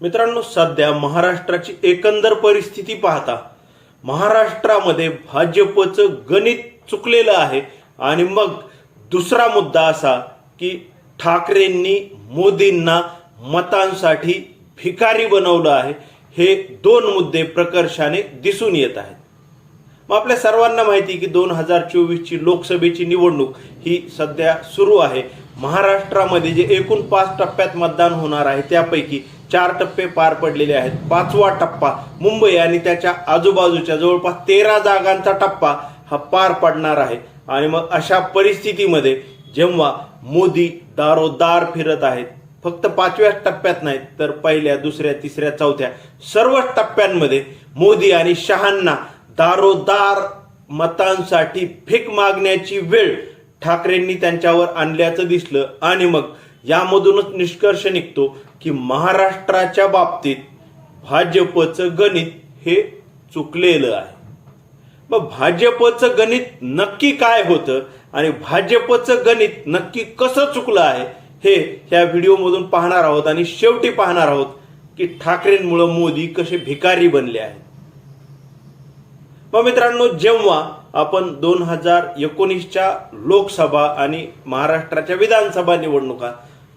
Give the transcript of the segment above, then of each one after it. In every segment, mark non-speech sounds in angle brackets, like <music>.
मित्रांनो सध्या महाराष्ट्राची एकंदर परिस्थिती पाहता महाराष्ट्रामध्ये भाजपचं गणित चुकलेलं आहे आणि मग दुसरा मुद्दा असा की ठाकरेंनी मोदींना मतांसाठी भिकारी बनवलं आहे. हे दोन मुद्दे प्रकर्षाने दिसून येत आहेत. मग आपल्या सर्वांना माहिती की दोन हजार चोवीसची लोकसभेची निवडणूक ही सध्या सुरू आहे. महाराष्ट्रामध्ये जे एकूण पाच टप्प्यात मतदान होणार आहे त्यापैकी चार टप्पे पार पडलेले आहेत. पाचवा टप्पा मुंबई आणि त्याच्या आजूबाजूच्या जवळपास तेरा जागांचा टप्पा हा पार पडणार आहे. आणि मग अशा परिस्थितीमध्ये जेव्हा मोदी दारोदार फिरत आहेत फक्त पाचव्या टप्प्यात नाहीत तर पहिल्या दुसऱ्या तिसऱ्या चौथ्या सर्वच टप्प्यांमध्ये मोदी आणि शहांना दारोदार मतांसाठी भीक मागण्याची वेळ ठाकरेंनी त्यांच्यावर आणल्याचं दिसलं आणि मग यामधूनच निष्कर्ष निघतो की महाराष्ट्राच्या बाबतीत भाजपचं गणित हे चुकलेलं आहे. मग भाजपचं गणित नक्की काय होतं आणि भाजपचं गणित नक्की कसं चुकलं आहे हे ह्या व्हिडिओमधून पाहणार आहोत आणि शेवटी पाहणार आहोत की ठाकरेंमुळं मोदी कसे भिकारी बनले आहेत. मग मित्रांनो जेव्हा आपण दोन हजार एकोणीसच्या लोकसभा आणि महाराष्ट्राच्या विधानसभा निवडणुका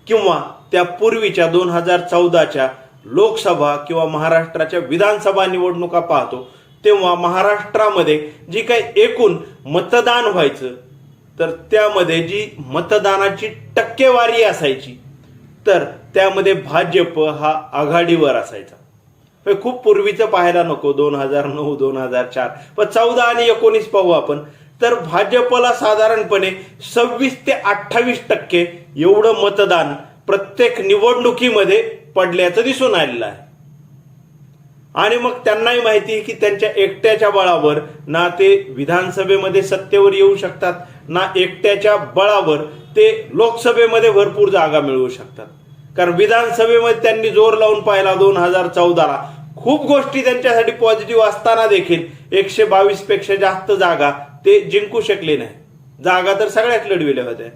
किंवा त्या पूर्वीच्या दोन हजार चौदाच्या लोकसभा किंवा महाराष्ट्राच्या विधानसभा निवडणुका पाहतो तेव्हा महाराष्ट्रामध्ये जी काही एकूण मतदान व्हायचं तर त्यामध्ये जी मतदानाची टक्केवारी असायची तर त्यामध्ये भाजप हा आघाडीवर असायचा. हे खूप पूर्वीचं पाहायला नको दोन हजार नऊ दोन हजार चार. पण चौदा आणि एकोणीस पाहू आपण. तर भाजपला साधारणपणे सव्वीस ते अठ्ठावीस टक्के एवढं मतदान प्रत्येक निवडणुकीमध्ये पडल्याचं दिसून आलेलं आहे. आणि मग त्यांनाही माहिती आहे की त्यांच्या एकट्याच्या बळावर ना ते विधानसभेमध्ये सत्तेवर येऊ शकतात ना एकट्याच्या बळावर ते लोकसभेमध्ये भरपूर जागा मिळवू शकतात. कारण विधानसभेमध्ये त्यांनी जोर लावून पाहिला दोन हजार चौदाला. खूप गोष्टी त्यांच्यासाठी पॉझिटिव्ह असताना देखील एकशे बावीसपेक्षा जास्त जागा ते जिंकू शकले नाही. जागा तर सगळ्यात लढविल्या होत्या.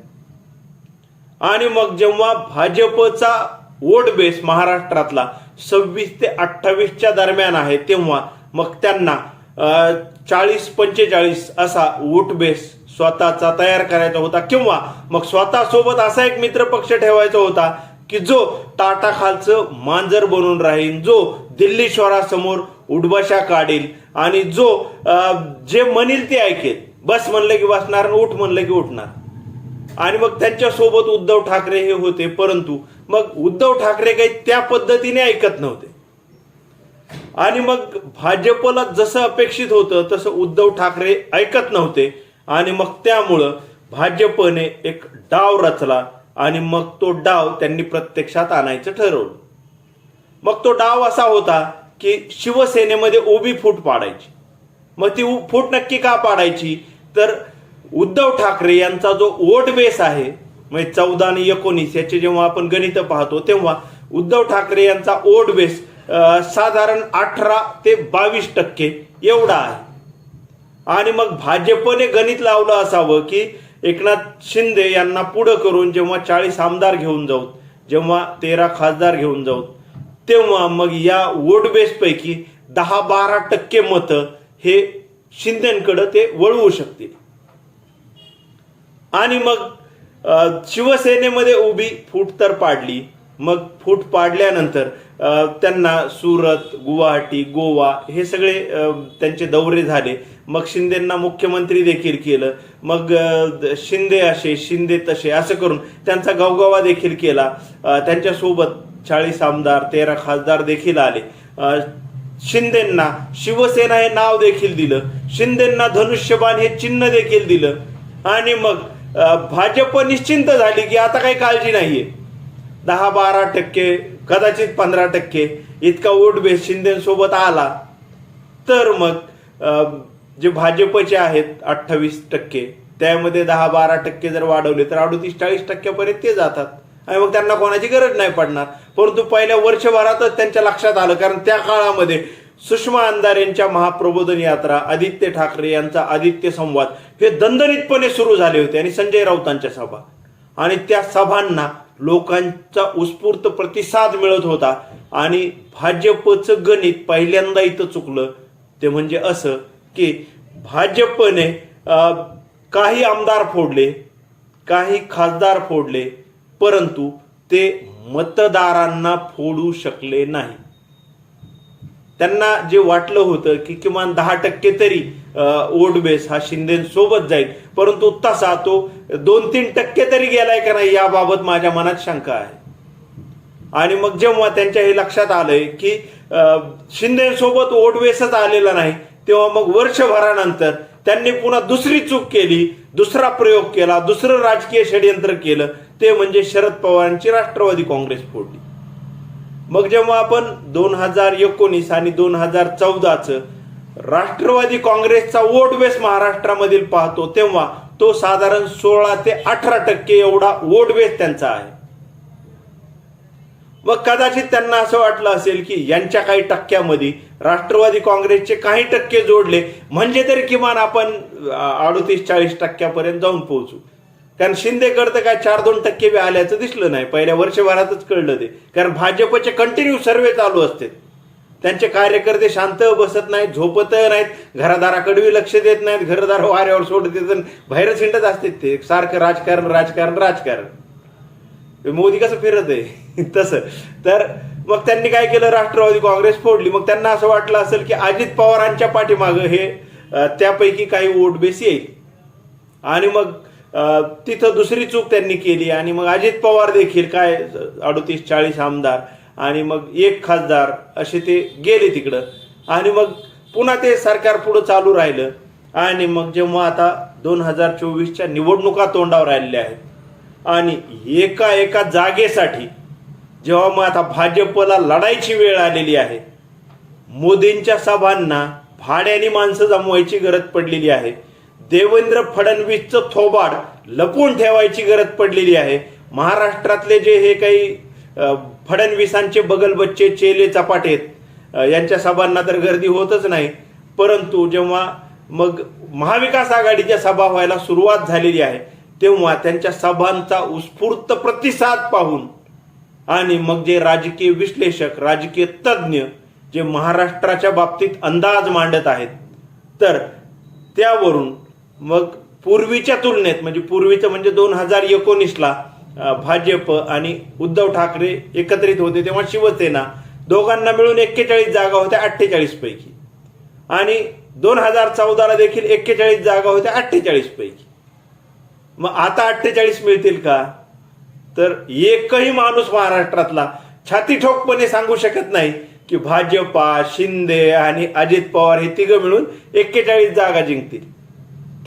आणि मग जेव्हा भाजपचा वोट बेस महाराष्ट्रातला सव्वीस ते अठ्ठावीसच्या दरम्यान आहे तेव्हा मग त्यांना चाळीस पंचेचाळीस असा वोट बेस स्वतःचा तयार करायचा होता. किंवा मग स्वतः सोबत असा एक मित्र पक्ष ठेवायचा होता की जो ताटाखालचं मांजर बनून राहील जो दिल्ली शहरासमोर उडबशा काढेल आणि जो जे म्हणेल ते ऐकेल. बस म्हणलं की बसणार उठ म्हणलं की उठणार. आणि मग त्यांच्यासोबत उद्धव ठाकरे हे होते परंतु मग उद्धव ठाकरे काही त्या पद्धतीने ऐकत नव्हते. आणि मग भाजपला जसं अपेक्षित होतं तसं उद्धव ठाकरे ऐकत नव्हते. आणि मग त्यामुळं भाजपने एक डाव रचला. आणि मग तो डाव त्यांनी प्रत्यक्षात आणायचं ठरवलं. मग तो डाव असा होता की शिवसेनेमध्ये उभी फूट पाडायची. मग ती उ- फूट नक्की का पाडायची? तर उद्धव ठाकरे यांचा जो वोट बेस आहे म्हणजे चौदा आणि एकोणीस याचे जेव्हा आपण गणित पाहतो तेव्हा उद्धव ठाकरे यांचा वोट बेस साधारण अठरा ते बावीस टक्के एवढा आहे. आणि मग भाजपने गणित लावलं असावं की एकनाथ शिंदे यांना पुढं करून जेव्हा चाळीस आमदार घेऊन जाऊ जेव्हा तेरा खासदार घेऊन जाऊ तेव्हा मग या वोट बेसपैकी दहा बारा टक्के मतं हे शिंदेकडं ते वळवू शकतील. आणि मग शिवसेनेमध्ये उभी फूट तर पाडली. मग फूट पाडल्यानंतर त्यांना सुरत गुवाहाटी गोवा हे सगळे त्यांचे दौरे झाले. मग शिंदेंना मुख्यमंत्री देखील केलं. मग शिंदे असे शिंदे तसे असं करून त्यांचा गावगावा देखील केला. त्यांच्यासोबत चाळीस आमदार तेरा खासदार देखील आले. शिंदेंना शिवसेना हे नाव देखील दिलं. शिंदेंना धनुष्यबाण हे चिन्ह देखील दिलं. आणि मग भाजप निश्चिंत झाली की आता काही काळजी नाहीये. दहा बारा टक्के कदाचित पंधरा टक्के इतका वोट बेस शिंदेसोबत आला तर मग जे भाजपचे आहेत अठ्ठावीस टक्के त्यामध्ये दहा बारा टक्के जर वाढवले तर अडतीस चाळीस टक्क्यापर्यंत ते जातात. आणि मग त्यांना कोणाची गरज नाही पडणार. परंतु पहिल्या वर्षभरातच त्यांच्या लक्षात आलं कारण त्या काळामध्ये सुषमा अंधार यांच्या महाप्रबोधन यात्रा आदित्य ठाकरे यांचा आदित्य संवाद हे दणदणीतपणे सुरू झाले होते आणि संजय राऊतांच्या सभा. आणि त्या सभांना लोकांचा उत्स्फूर्त प्रतिसाद मिळत होता आणि भाजपचं गणित पहिल्यांदा इथं चुकलं. ते म्हणजे असं की भाजपने काही आमदार फोडले काही खासदार फोडले परंतु ते मतदारांना फोडू शकले नाही. त्यांना जे वाटलं होतं की किमान दहा टक्के तरी वोट बेस हा शिंदेसोबत जाईल. परंतु तसा तो दोन तीन टक्के तरी गेलाय का नाही याबाबत माझ्या मनात शंका आहे. आणि मग जेव्हा त्यांच्या हे लक्षात आलंय की शिंदेसोबत वोट बेसच आलेला नाही तेव्हा मग वर्षभरानंतर त्यांनी पुन्हा दुसरी चूक केली दुसरा प्रयोग केला दुसरं राजकीय षडयंत्र केलं ते म्हणजे शरद पवारांची राष्ट्रवादी काँग्रेस फोडली. मग जेव्हा आपण दोन हजार एकोणीस आणि दोन हजार चौदाचं राष्ट्रवादी काँग्रेसचा वोट बेस महाराष्ट्रामधील पाहतो तेव्हा तो साधारण सोळा ते अठरा टक्के एवढा वोट बेस त्यांचा आहे. मग कदाचित त्यांना असं वाटलं असेल की यांच्या काही टक्क्यामध्ये राष्ट्रवादी काँग्रेसचे काही टक्के जोडले म्हणजे तरी किमान आपण अडतीस चाळीस टक्क्यापर्यंत जाऊन पोहोचू. कारण शिंदेकडे तर काय चार दोन टक्के बी आल्याचं दिसलं नाही. पहिल्या वर्षभरातच कळलं ते. कारण भाजपचे कंटिन्यू सर्वे चालू असते. त्यांचे कार्यकर्ते शांत बसत नाहीत झोपत नाहीत घरादाराकडवी लक्ष देत नाहीत घरदार वाऱ्यावर सोडत येत बाहेरच हिंडत असते ते. सारखं राजकारण राजकारण राजकारण. मोदी कसं फिरत आहे? <laughs> तसं. तर मग त्यांनी काय केलं? राष्ट्रवादी काँग्रेस फोडली. मग त्यांना असं वाटलं असेल की अजित पवारांच्या पाठीमागं हे त्यापैकी काही वोट बेस येईल. आणि मग तिथं दुसरी चूक त्यांनी केली आणि मग अजित पवार देखील काय अडतीस चाळीस आमदार आणि मग एक खासदार असे ते गेले तिकडं. आणि मग पुन्हा ते सरकार पुढं चालू राहिलं आणि मग जेव्हा आता दोन हजार चोवीसच्या निवडणुका तोंडावर आलेल्या आहेत आणि एका एका जागेसाठी जेव्हा मग आता भाजपला लढायची वेळ आलेली आहे मोदींच्या सभांना भाड्याने माणसं जमवायची गरज पडलेली आहे. देवेंद्र फडणवीसचं थोबाड लपवून ठेवायची गरज पडलेली आहे. महाराष्ट्रातले जे हे काही फडणवीसांचे फडणवीसांचे बगलबच्चे चेले चपाटेत यांच्या सभांना तर गर्दी होतच नाही. परंतु जेव्हा मग महाविकास आघाडीच्या सभा व्हायला सुरुवात झालेली आहे तेव्हा त्यांच्या सभांचा उत्स्फूर्त प्रतिसाद पाहून आणि मग जे राजकीय विश्लेषक राजकीय तज्ज्ञ जे महाराष्ट्राच्या बाबतीत अंदाज मांडत आहेत तर त्यावरून मग पूर्वीच्या तुलनेत म्हणजे पूर्वीचं म्हणजे दोन हजार एकोणीसला भाजप आणि उद्धव ठाकरे एकत्रित होते तेव्हा शिवसेना दोघांना मिळून एक्केचाळीस जागा होत्या अठ्ठेचाळीस पैकी. आणि दोन हजार चौदाला देखील एक्केचाळीस जागा होत्या अठ्ठेचाळीस पैकी. मग आता अठ्ठेचाळीस मिळतील का? तर एकही माणूस महाराष्ट्रातला छाती ठोकपणे सांगू शकत नाही की भाजपा शिंदे आणि अजित पवार हे तिघं मिळून एक्केचाळीस जागा जिंकतील.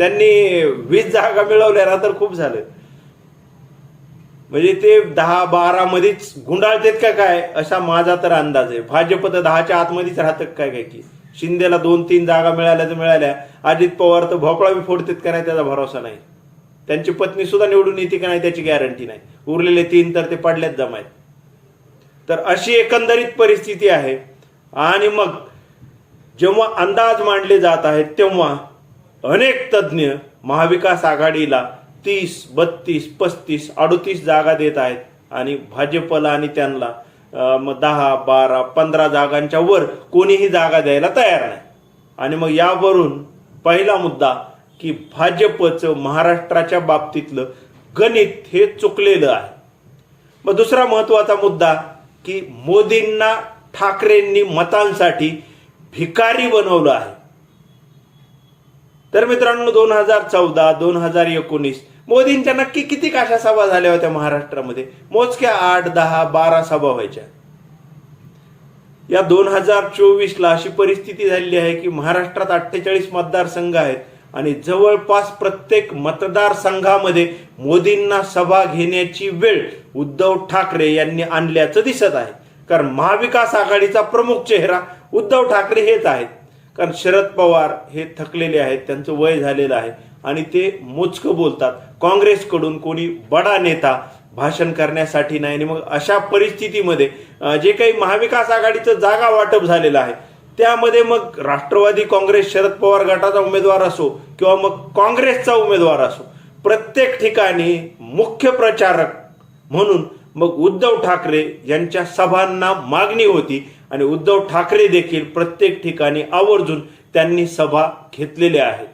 त्यांनी वीस जागा मिळवल्या ना तर खूप झालं. म्हणजे ते दहा बारा मध्येच गुंडाळतेत का काय असा माझा तर अंदाज आहे. भाजप तर दहाच्या आतमध्येच राहतात काय काय की? शिंदेला दोन तीन जागा मिळाल्या तर मिळाल्या. अजित पवार तर भोपळा बी फोडतात का नाही त्याचा भरोसा नाही. त्यांची पत्नी सुद्धा निवडून येते का नाही त्याची गॅरंटी नाही. उरलेले तीन तर ते पडल्यात जमायत. तर अशी एकंदरीत परिस्थिती आहे. आणि मग जेव्हा अंदाज मांडले जात आहेत तेव्हा अनेक तज्ज्ञ महाविकास आघाडीला तीस बत्तीस पस्तीस अडतीस जागा देत आहेत. आणि भाजपला आणि त्यांना मग दहा बारा पंधरा जागांच्या वर कोणीही जागा द्यायला तयार नाही. आणि मग यावरून पहिला मुद्दा की भाजपचं महाराष्ट्राच्या बाबतीतलं गणित हे चुकलेलं आहे. मग दुसरा महत्त्वाचा मुद्दा की मोदींना ठाकरेंनी मतांसाठी भिकारी बनवलं आहे. तर मित्रांनो दोन हजार चौदा दोन हजार एकोणीस मोदींच्या नक्की किती काशा सभा झाल्या होत्या महाराष्ट्रामध्ये? मोजक्या आठ दहा बारा सभा व्हायच्या. या दोन हजार चोवीसला अशी परिस्थिती झालेली आहे की महाराष्ट्रात अठ्ठेचाळीस मतदारसंघ आहेत आणि जवळपास प्रत्येक मतदारसंघामध्ये मोदींना सभा घेण्याची वेळ उद्धव ठाकरे यांनी आणल्याचं दिसत आहे. कारण महाविकास आघाडीचा प्रमुख चेहरा उद्धव ठाकरे हेच आहेत. कारण शरद पवार हे थकलेले आहेत त्यांचं वय झालेलं आहे आणि ते मोजकं बोलतात. काँग्रेसकडून कोणी बडा नेता भाषण करण्यासाठी नाही आणि मग अशा परिस्थितीमध्ये जे काही महाविकास आघाडीचं जागा वाटप झालेलं आहे त्यामध्ये मग राष्ट्रवादी काँग्रेस शरद पवार गटाचा उमेदवार असो किंवा मग काँग्रेसचा उमेदवार असो प्रत्येक ठिकाणी मुख्य प्रचारक म्हणून मग उद्धव ठाकरे यांच्या सभांना मागणी होती. आणि उद्धव ठाकरे देखील प्रत्येक ठिकाणी आवर्जून त्यांनी सभा घेतलेल्या आहेत.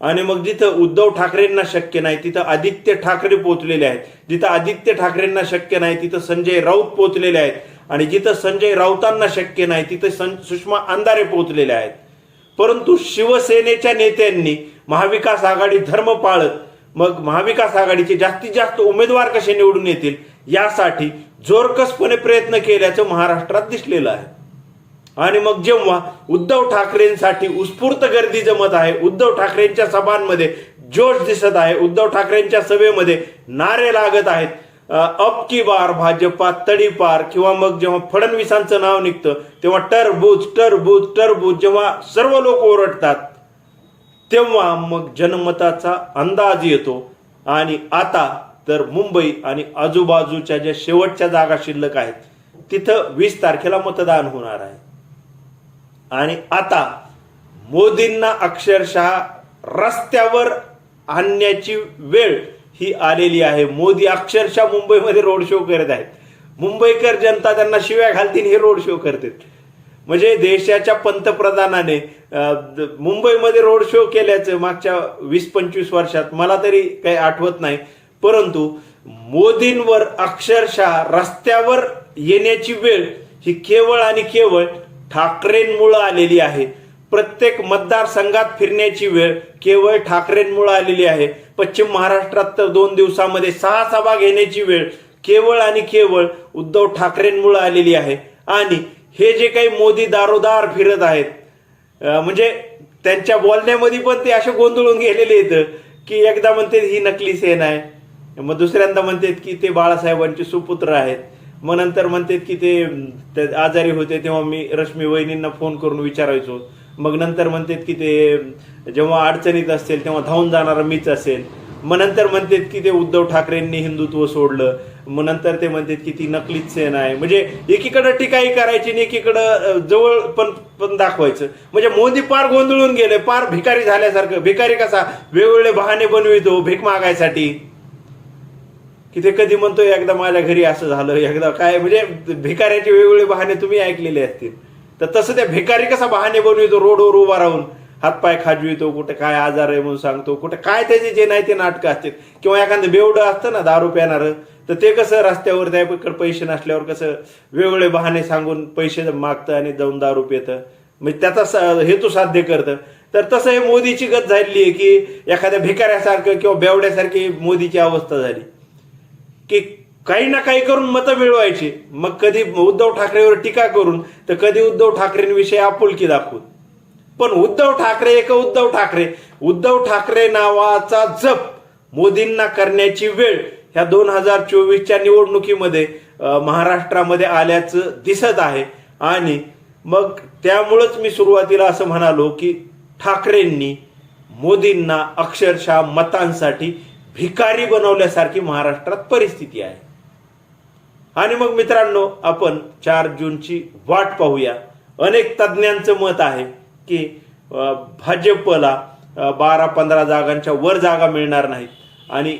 आणि मग जिथं उद्धव ठाकरेंना शक्य नाही तिथं आदित्य ठाकरे पोहोचलेले आहेत. जिथं आदित्य ठाकरेंना शक्य नाही तिथं संजय राऊत पोहोचलेले आहेत. आणि जिथं संजय राऊतांना शक्य नाही तिथं सं सुषमा अंधारे पोचलेले आहेत. परंतु शिवसेनेच्या नेत्यांनी महाविकास आघाडी धर्म पाळत मग महाविकास आघाडीचे जास्तीत जास्त उमेदवार कसे निवडून येतील? यासाठी जोरकसपणे प्रयत्न केल्याचं महाराष्ट्रात दिसलेलं आहे. आणि मग जेव्हा उद्धव ठाकरेंसाठी उत्स्फूर्त गर्दी जमत आहे उद्धव ठाकरेंच्या सभांमध्ये जोश दिसत आहे उद्धव ठाकरेंच्या सभेमध्ये नारे लागत आहेत अप की बार भाजपा तडीपार किंवा मग जेव्हा फडणवीसांचं नाव निघतं तेव्हा टरबूज टरबूज टरबूज जेव्हा सर्व लोक ओरडतात तेव्हा मग जनमताचा अंदाज येतो. आणि आता तर मुंबई आणि आजूबाजूच्या ज्या शेवटच्या जागा शिल्लक आहेत तिथं वीस तारखेला मतदान होणार आहे. आणि आता मोदींना अक्षरशः रस्त्यावर आणण्याची वेळ ही आलेली आहे. मोदी अक्षरशः मुंबईमध्ये रोड शो करत आहेत. मुंबईकर जनता त्यांना शिव्या घालतील हे रोड शो करतात. म्हणजे देशाच्या पंतप्रधानाने मुंबईमध्ये रोड शो केल्याचं मागच्या वीस पंचवीस वर्षात मला तरी काही आठवत नाही. परंतु मोदींवर अक्षरशः रस्त्यावर येण्याची वेळ ही केवळ आणि केवळ ठाकरेंमुळं आलेली आहे. प्रत्येक मतदारसंघात फिरण्याची वेळ केवळ ठाकरेंमुळे आलेली आहे. पश्चिम महाराष्ट्रात तर दोन दिवसामध्ये सहा सभा घेण्याची वेळ केवळ आणि केवळ उद्धव ठाकरेंमुळे आलेली आहे. आणि हे जे काही मोदी दारोदार फिरत आहेत म्हणजे त्यांच्या बोलण्यामध्ये पण ते असे गोंधळून गेलेले आहेत की एकदा म्हणते ही नकली सेना आहे. मग दुसऱ्यांदा म्हणतात की ते बाळासाहेबांचे सुपुत्र आहेत. मग नंतर म्हणतात की ते आजारी होते तेव्हा मी रश्मी वहिनींना फोन करून विचारायचो. मग नंतर म्हणतात की ते जेव्हा अडचणीत असतील तेव्हा धावून जाणारा मीच असेल. मग नंतर म्हणतात की ते उद्धव ठाकरेंनी हिंदुत्व सोडलं. मग नंतर ते म्हणतात की ती नकलीच सेना आहे. म्हणजे एकीकडं टीकाही करायची आणि एकीकडं जवळ पण पण दाखवायचं. म्हणजे मोदी पार गोंधळून गेले पार भिकारी झाल्यासारखं. भिकारी कसा? वेगवेगळे बहाणे बनवितो भीक मागायसाठी. की ते कधी म्हणतो एकदा माझ्या घरी असं झालं एकदा काय? म्हणजे भिकाऱ्याचे वेगवेगळे बहाणे तुम्ही ऐकलेले असतील. तर तसं त्या भिकारी कसा बहाणे बनवितो रोडवर उभा राहून. हातपाय खाजवितो कुठे काय आजार आहे म्हणून सांगतो कुठे काय त्याचे जे नाही ते नाटकं असतील. किंवा एखादं बेवडं असतं ना दारू प्यानारं तर ते कसं रस्त्यावर त्याकडे पैसे नसल्यावर कसं वेगवेगळे बहाणे सांगून पैसे मागतं आणि जाऊन दारू पितं. म्हणजे त्याचा हेतू साध्य करतं. तर तसं हे मोदीची गत झालेली आहे की एखाद्या भिकाऱ्यासारखं किंवा बेवड्यासारखी मोदीची अवस्था झाली. की काही ना काही करून मतं मिळवायची. मग कधी उद्धव ठाकरेवर टीका करून तर कधी उद्धव ठाकरेंविषयी आपुलकी दाखवून. पण उद्धव ठाकरे एक उद्धव ठाकरे. उद्धव ठाकरे नावाचा जप मोदींना करण्याची वेळ ह्या दोन हजार चोवीसच्या निवडणुकीमध्ये महाराष्ट्रामध्ये आल्याचं दिसत आहे. आणि मग त्यामुळंच मी सुरुवातीला असं म्हणालो की ठाकरेंनी मोदींना अक्षरशः मतांसाठी भिकारी बनवल्यासारखी महाराष्ट्रात परिस्थिती आहे. आणि मग मित्रांनो आपण चार जूनची वाट पाहूया. अनेक तज्ज्ञांचं मत आहे की भाजपला बारा पंधरा जागांच्या वर जागा मिळणार नाहीत. आणि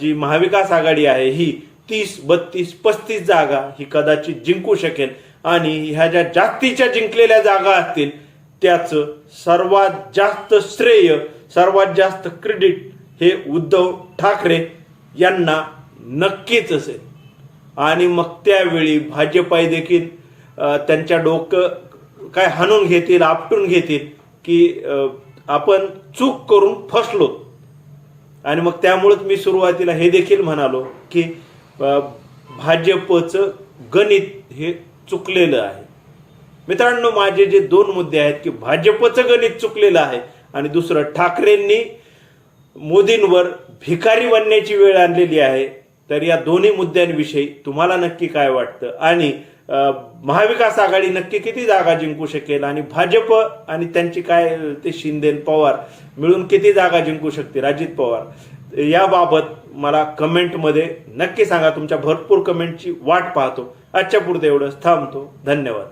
जी महाविकास आघाडी आहे ही तीस बत्तीस पस्तीस जागा ही कदाचित जिंकू शकेल. आणि ह्या ज्या जास्तीच्या जिंकलेल्या जागा असतील त्याचं सर्वात जास्त श्रेय सर्वात जास्त क्रेडिट हे उद्धव ठाकरे यांना नक्कीच असेल. आणि मग त्यावेळी भाजपाई देखील त्यांच्या डोकं काय हाणून घेतील आपटून घेतील की आपण चूक करून फसलो. आणि मग त्यामुळेच मी सुरुवातीला हे देखील म्हणालो की भाजपचं गणित हे चुकलेलं आहे. मित्रांनो माझे जे दोन मुद्दे आहेत की भाजपचं गणित चुकलेलं आहे आणि दुसरं ठाकरेंनी मोदींवर भिकारी बनण्याची वेळ आणलेली आहे. तर या दोन्ही मुद्द्यांविषयी तुम्हाला नक्की काय वाटतं? आणि महाविकास आघाडी नक्की किती जागा जिंकू शकेल? आणि भाजप आणि त्यांची काय ते शिंदे पवार मिळून किती जागा जिंकू शकतील? अजित पवार. याबाबत मला कमेंटमध्ये नक्की सांगा. तुमच्या भरपूर कमेंटची वाट पाहतो. आजच्या पुरते एवढंच. थांबतो. धन्यवाद.